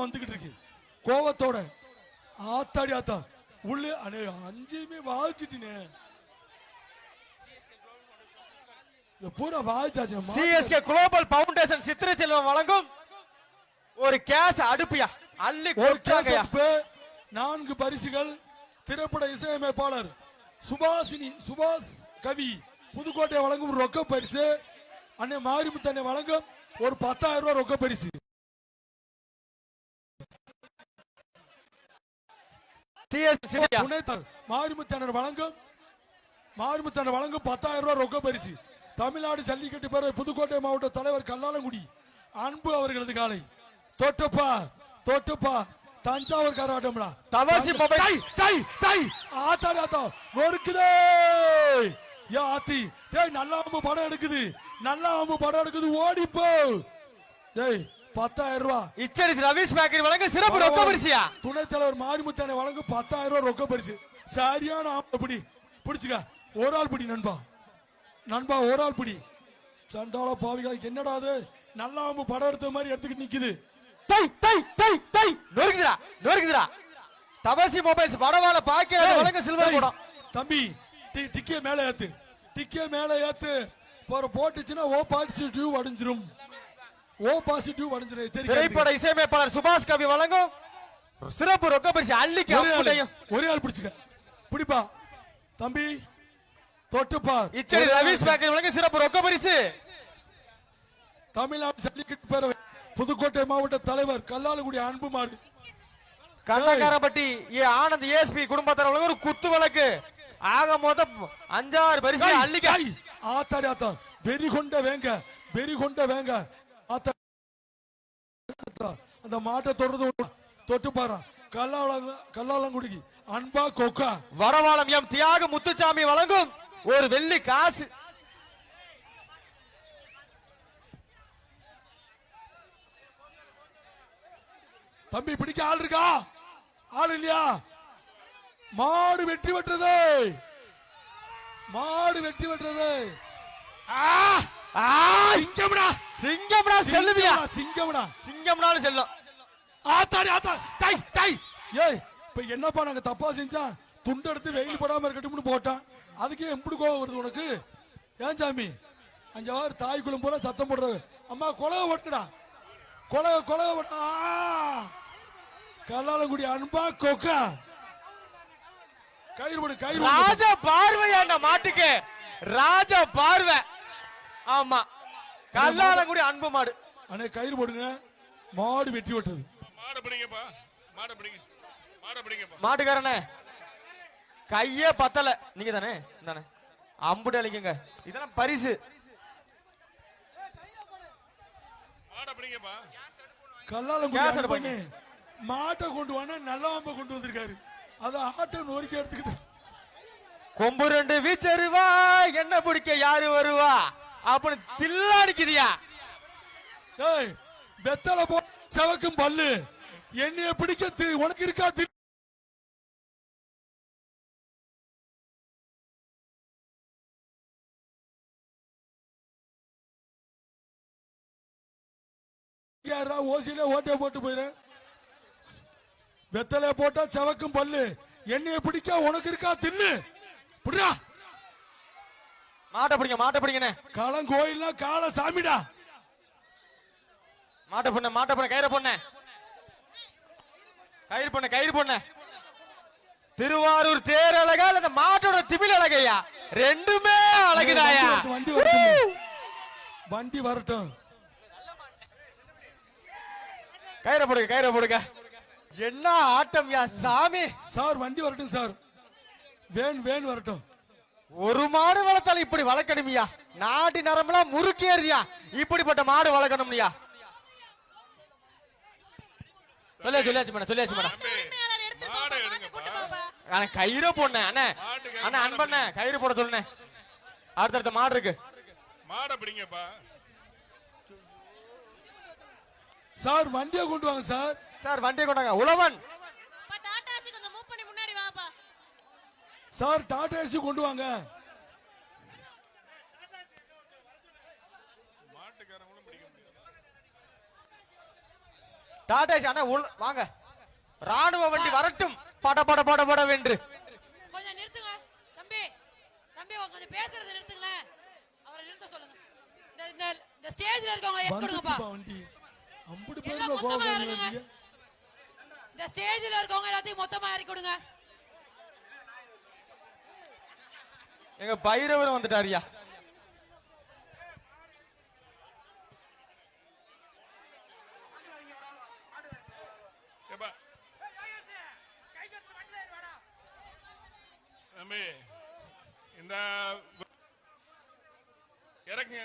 வந்துகிட்டு இருக்கு. கோவத்தோட ஆத்தாடி ஆத்தா உள்ளே அண்ணே அஞ்சையுமே வாதிச்சிட்டினே இந்த பூரா வாதிச்சாச்சு CSK global foundation Chithirai Selvam வழங்கும் ஒரு கேஸ் அடுப்பியா? அள்ளி கேசப்பு நான்கு பரிசுகள் திரைப்பட இசையமைப்பாளர் சுபாஷினி சுபாஷ் கவி புதுக்கோட்டை வழங்கும் ரொக்க பரிசு அன்னை மாரிமுத்தன்னை வழங்கும் ஒரு பத்தாயிரம் ரூபாய் ரொக்க பரிசு. மாரிமுத்தனர் வழங்கும் மாரிமுத்தனர் வழங்கும் பத்தாயிரம் ரூபாய் ரொக்க பரிசு. தமிழ்நாடு ஜல்லிக்கட்டு பேரவை புதுக்கோட்டை மாவட்ட தலைவர் கல்லாலங்குடி. அன்பு அவர்களது காலை. தொட்டுப்பா தொட்டுப்பா. தஞ்சாவூர் கரகாட்டம்டா தவாசி. டை டை டை. ஆத்தாடி ஆத்தா. நொறுக்குதே. ஏ ஆத்தி. டேய் நல்லா அம்பு படம் எடுக்குது. நல்லா அம்பு படம் எடுக்குது. ஓடிப்போ. டேய் பத்தாயிரம் ரூபாய் இச்சடி ரவீஷ் பேக்கரி வழங்கும் சிறப்பு ரொக்க பரிசியா? துணைத் தலைவர் மாரிமுத்தானை வழங்கும் பத்தாயிரம் ரூபாய் ரொக்க பரிசு. சரியான பிடி. பிடிச்சுக்க. ஒரு ஆள் பிடி நண்பா. நண்பா ஒரு ஆள் பிடி. சண்டாள பாவிகளுக்கு என்னடா அது? நல்லா படம் எடுத்த மாதிரி எடுத்துக்கிட்டு நிக்குது. தை தை தை தை நொறுக்குதுடா நொறுக்குதுடா. தபாசி மொபைல்ஸ் வடவாள பாக்கிய வழங்க சில்வர் டேய், கூடம் தம்பி டி டிக்கிய மேல ஏத்து. டிக்கிய மேல ஏத்து. போற போட்டுச்சுன்னா ஓ பாசிட்டிவ் அடைஞ்சிரும். ஓ பாசிட்டிவ் அடைஞ்சிரும் சரி திரைப்பட இசையமைப்பாளர் சுபாஷ் கவி வழங்கும். சிறப்பு ரொக்க பரிசு அள்ளிக்கு ஒரே ஆள் பிடிச்சுக்க. பிடிப்பா. தம்பி தொட்டுப்பா இச்சடி ரவீஷ் பேக்கரி வழங்கும் சிறப்பு ரொக்க பரிசு. தமிழ்நாடு ஜல்லிக்கட்டு பேரவை புதுக்கோட்டை மாவட்ட தலைவர் கல்லாலகுடி அன்புமாறு கள்ளக்காரப்பட்டி ஏ ஆனந்த் ஏஎஸ்பி குடும்பத்தார் ஒரு குத்து வழக்கு. ஆக மொத்தம் அஞ்சாறு பரிசு அள்ளிக்க. ஐய், ஆத்தாடி ஆத்தா. வெறி கொண்ட வேங்க வெறி கொண்ட வேங்க. அந்த மாட்டை தொடர்ந்து தொட்டு பாரு. கல்லாளங்க கல்லாலங்குடிக்கு. அன்பா கொக்கா. வரவாளம் எம் தியாக முத்துச்சாமி வழங்கும் ஒரு வெள்ளி காசு. தம்பி பிடிக்க ஆள் இருக்கா? ஆள் இல்லையா? மாடு வெற்றி பெற்றது. மாடு வெற்றி பெற்றது. ஆ! ஆ, சிங்கம்டா. சிங்கம்டா செல்லுவியா சிங்கம்டா, சிங்கம்டா. சிங்கம்னாலும் செல்லும். ஆத்தாடி ஆத்தா டை டை ஏய் இப்ப என்னப்பா நாங்க தப்பா செஞ்சா துண்டு எடுத்து வெயில் படாம இருக்கட்டும்னு போட்டான். அதுக்கே எப்படி கோவம் வருது உனக்கு? ஏன் சாமி? அங்க வாரு தாய் குளம் போல சத்தம் போடுறது. அம்மா கொலவை ஓட்டுடா கொலவை கொலவை ஓட்டு! கல்லாலங்குடி அன்பா கொக்கா. கயிறு போடு கயிறு. ராஜ பார்வை அந்த மாட்டுக்கு. ராஜ பார்வை. ஆமா. கல்லாலங்குடி அன்பு மாடு. அண்ணே கயிறு போடுங்க. மாடு வெற்றி விட்டது மாடை பிடிங்கப்பா. மாடை பிடிங்க. மாடை பிடிங்கப்பா. மாட்டுக்காரனே கையே பத்தல. நீங்க தானே? தானே அம்புட்டு அழிக்குங்க. இதெல்லாம் பரிசு. கல்லாலங்குடி கேசட் அன்பண்ணே மாட்டை கொண்டு வானா நல்லாம கொண்டு வந்திருக்காரு. அதை ஆட்டை நொறுக்கி எடுத்துக்கிட்டு. கொம்பு ரெண்டு வீச்சருவா என்ன பிடிக்க யாரு வருவா? அப்படின்னு தில்லாடிக்குதியா ஏய் வெத்தலை போ செவக்கும் பல்லு. என்னைய பிடிக்க தி- உனக்கு இருக்கா ஓசியில ஓட்டை போட்டு போயிடுறேன் வெத்தலை போட்டா செவக்கும் பல்லு. என்னைய பிடிக்க உனக்கு இருக்கா தின்னு? புரியா மாட்டை பிடிங்க மாட்டை பிடிங்கண்ணே. காலங்கோயில்னா கால சாமிடா. மாட்டை பொண்ணு மாட்டை பொண்ணு கயிறு பொண்ணு. கயிறு பொண்ணு கயிறு பொண்ணு. திருவாரூர் தேர் அழகா இல்ல மாட்டோட திமிழ் அழகையா? ரெண்டுமே அழகுதாயா? வண்டி வரட்டும் வண்டி வரட்டும். கயிறை போடுங்க கயிறை போடுங்க. என்ன ஆட்டம் யா சாமி? சார் வண்டி வரட்டும் சார். வேன் வேன் வரட்டும். ஒரு மாடு வளர்த்தாலும் இப்படி வளர்க்கணுமியா. நாட்டி நரம்பெல்லாம் முறுக்கேறியா இப்படிப்பட்ட மாடு வளர்க்கணும்யா. சொல்லியாச்சு சொல்லியாச்சு மேடம் சொல்லியாச்சு மேடம். ஆனா கயிறு போடனே அண்ணே அண்ணா அன்பண்ண கயிறு போட சொல்லுனே அடுத்தடுத்த மாடு இருக்கு. மாடை பிடிங்கப்பா. சார் வண்டியை கொண்டு வாங்க சார். சார் வண்டியை கொண்டாங்க உழவன். சார் டாடா ஏசி கொண்டு வாங்க. டாடா ஏசி அண்ணா உள்ள வாங்க. ராணுவ வண்டி வரட்டும். பட பட பட பட வென்று. கொஞ்சம் நிறுத்துங்க. தம்பி தம்பி உங்க கொஞ்சம் பேசுறதை நிறுத்துங்களேன் அவரை நிறுத்த சொல்லுங்க. இந்த இந்த ஸ்டேஜ்ல இருக்கவங்க வந்துச்சுப்பா வண்டி. அம்புட்டு எல்லாம் பேர்ல மொத்தமா கோபம் இறங்குங்க. வருது. இந்த ஸ்டேஜ்ல இருக்கவங்க எல்லாத்தையும் மொத்தமா இறக்கி கொடுங்க. எங்க பைரவரும் வந்துட்டாரியா தம்பி இந்த இறக்குங்க.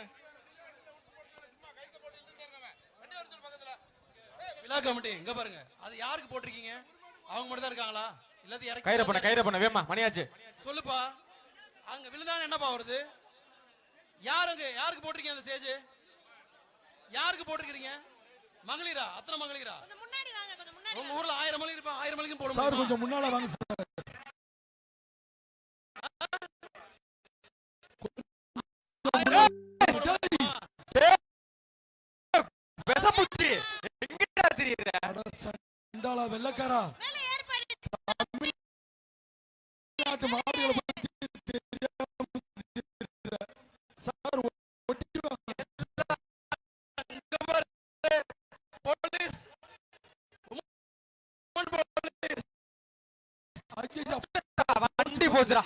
விழா கமிட்டி இங்க பாருங்க. அது யாருக்கு போட்டிருக்கீங்க? அவங்க மட்டும் தான் இருக்காங்களா எல்லாத்தையும் கயிற பண்ண கயிற பண்ண வேமா மணியாச்சு. சொல்லுப்பா. அங்க விழுந்தாங்க என்னப்பா வருது யாருங்க? யாருக்கு போட்டிருக்கீங்க அந்த ஸ்டேஜ் யாருக்கு போட்டிருக்கீங்க மகளிரா? அத்தனை மகளிரா? கொஞ்சம் முன்னாடி வாங்க கொஞ்சம் முன்னாடி உங்க ஊர்ல ஆயிரம் மகளிர் இருப்பா? ஆயிரம் மகளிரும் போட சார்? கொஞ்சம் முன்னால வாங்க சார். வெள்ளக்காரா? மேல ஏற்பாடு అగ్గి పోతురా